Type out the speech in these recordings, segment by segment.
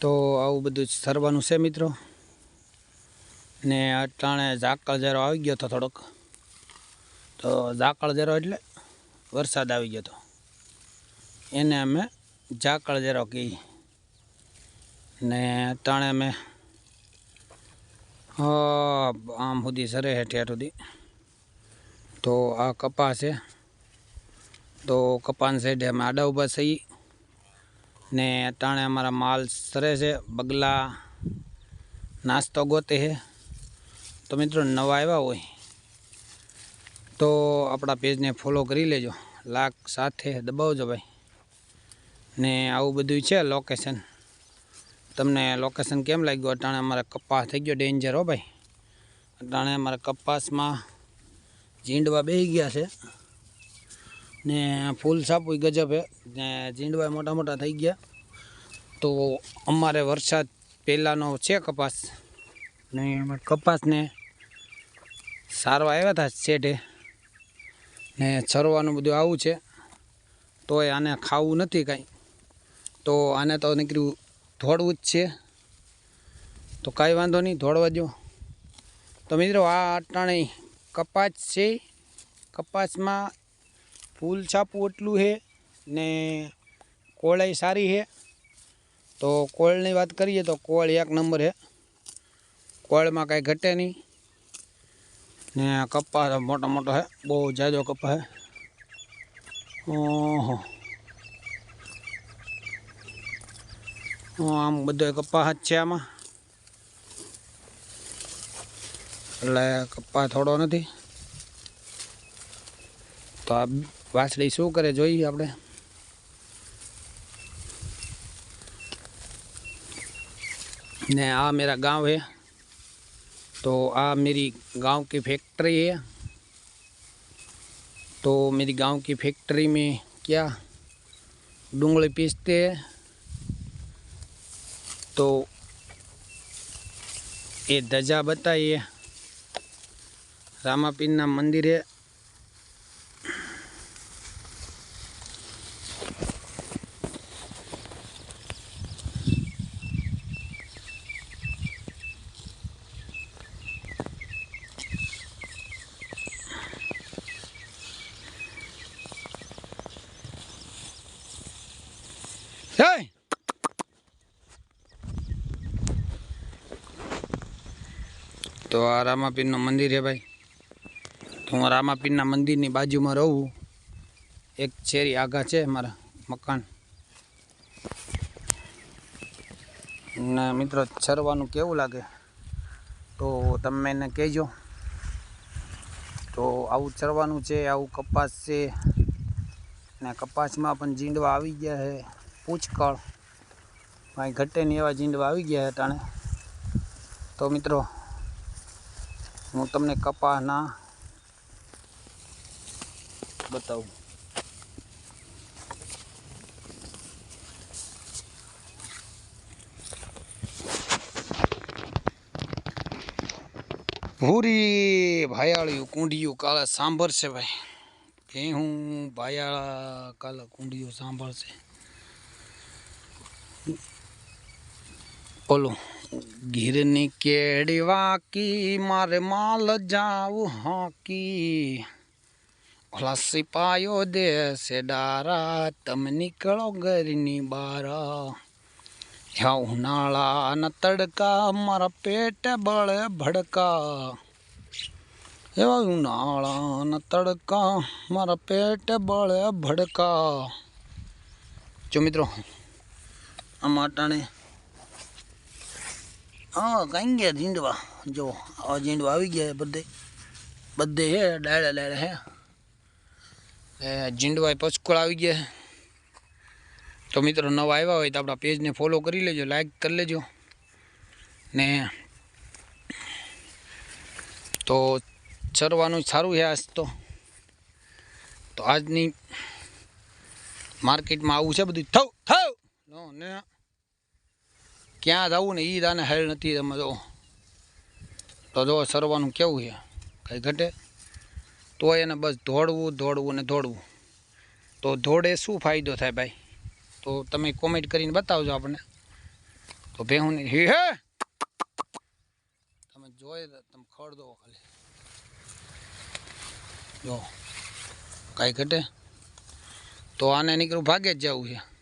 તો આવું બધું સરવાનું છે મિત્રો. ને અટાણે ઝાકળ જરો આવી ગયો હતો થોડોક. તો ઝાકળ જરો એટલે વરસાદ આવી ગયો હતો એને અમે ઝાકળ જરો કહી ને અટાણે અમે આમ સુધી સરે હેઠે સુધી. તો આ કપા છે. તો કપાન સાઈડે અમે આડા ઊભા છીએ. ને અટાણે અમારા માલ સરે છે, બગલા, નાસ્તો ગોતે છે. તો મિત્રો નવા આવ્યા હોય તો આપણા પેજને ફોલો કરી લેજો. લાખ સાથે દબાવજો ભાઈ. ને આવું બધું છે લોકેશન તમને લોકેશન કેમ લાગ્યું? અટાણે અમારે કપાસ થઈ ગયો ડેન્જર હો ભાઈ. અટાણે અમારા કપાસમાં ઝીંડવા બેસી ગયા છે. ને ફૂલ સાપુય ગજબ હે. ને ઝીંડવા મોટા મોટા થઈ ગયા. તો અમારે વરસાદ પહેલાંનો છે કપાસ. ને અમે કપાસને સારવા આવ્યા હતા શેઠે ને છરવાનું બધું આવું છે. તોય આને ખાવું નથી કાંઈ. તો આને તો નીકળ્યું ધોળવું જ છે. તો કાંઈ વાંધો નહીં, ધોળવા દો તો મિત્રો, આ અટાણે કપાસ છે. કપાસમાં ફૂલ છાપું એટલું છે ને કોળાઈ સારી છે. તો કોળની વાત કરીએ તો કોળ એક નંબર છે. કોળમાં કાંઈ ઘટે નહીં. ને આ કપાસ મોટો મોટો છે, બહુ જાજો કપ્પા છે. ઓહો. આમ બધો કપ્પા જ છે આમાં. એટલે કપ્પા થોડો નથી. તો આ વાછડી શું કરે જોઈએ આપણે ને આ મેરા ગાંવ હે तो आ मेरी गांव की फैक्ट्री है तो मेरी गांव की फैक्ट्री में क्या डुंगली पीसते हैं तो ये धजा बताइए रामापीर मंदिर है Hey! તો આ રામાપીરનું મંદિર છે ભાઈ. તો હું રામાપીરના મંદિરની બાજુમાં રહું. એક છેરી આગા છે મારા મકાન. ને મિત્રો, ચરવાનું કેવું લાગે? તો તમે એને કહેજો. તો આવું ચરવાનું છે, આવું કપાસ છે. ને કપાસમાં પણ જીંડવા આવી ગયા છે. પૂચકળ કાંઈ ઘટે નહીં એવા જીંડવા આવી ગયા ટાણે. તો મિત્રો, હું તમને કપાસના બતાવું. ભૂરી, ભાયાળિયું કુંડિયું કાળા સાંભળશે ભાઈ. એ ભેહું, ભાયાળા કાલા કુંડિયું સાંભળ છે બોલો. ગીરની કેડી વાકી, મારે માલ જાઉં હાકી. ઓલા સિપાયો દેશે ડારા, તમે નીકળો ઘરની બારા યા ઉનાળા ન તડકા, મારા પેટ બળે ભડકા. એવા ઉનાળા ન તડકા, મારા પેટ બળે ભડકા. જો મિત્રો આમાં હા, કઈ ગયા ઝીંડવા જો, આવા ઝીંડવા આવી ગયા બધે. બધે હે, ડાયડા ડાયડા હે. એ ઝીંડવા પચકોળ આવી ગયા તો મિત્રો, નવા આવ્યા હોય તો આપણા પેજને ફોલો કરી લેજો લાઈક કરી લેજો. ને તો ચરવાનું સારું છે આજ તો. તો આજની માર્કેટમાં આવું છે બધું. થવું થવું ને ક્યાં જવું ને એ તાને હેર નથી તમે જો તો જો સરવાનું કેવું છે? કાંઈ ઘટે? તો એને બસ દોડવું દોડવું ને દોડવું. તો દોડે શું ફાયદો થાય ભાઈ? તો તમે કોમેન્ટ કરીને બતાવજો આપણને. તો ભેહું હી, હે! તમે જોઈ તમે ખડ દો ખાલી. જો, કાંઈ ઘટે? તો આને નીકળું ભાગે જ જવું છે.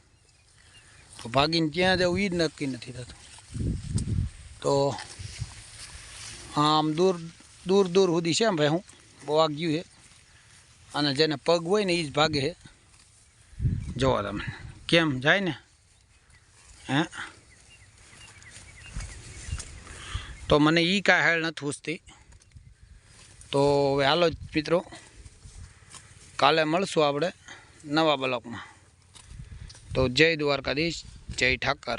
તો ભાગીને ત્યાં જવું એ જ નક્કી નથી થતું. તો આમ દૂર દૂર દૂર સુધી છે ભાઈ હું? બહુ વાગ્યું છે. અને જેને પગ હોય ને એ જ ભાગે છે. જોવા તમે. કેમ? જાય ને? હે? તો મને એ કાંઈ હેળ નથી પૂછતી. તો હવે હાલો જ મિત્રો. કાલે મળશું આપણે નવા બ્લોકમાં. તો જય દ્વારકાધીશ. જય ઠાકર.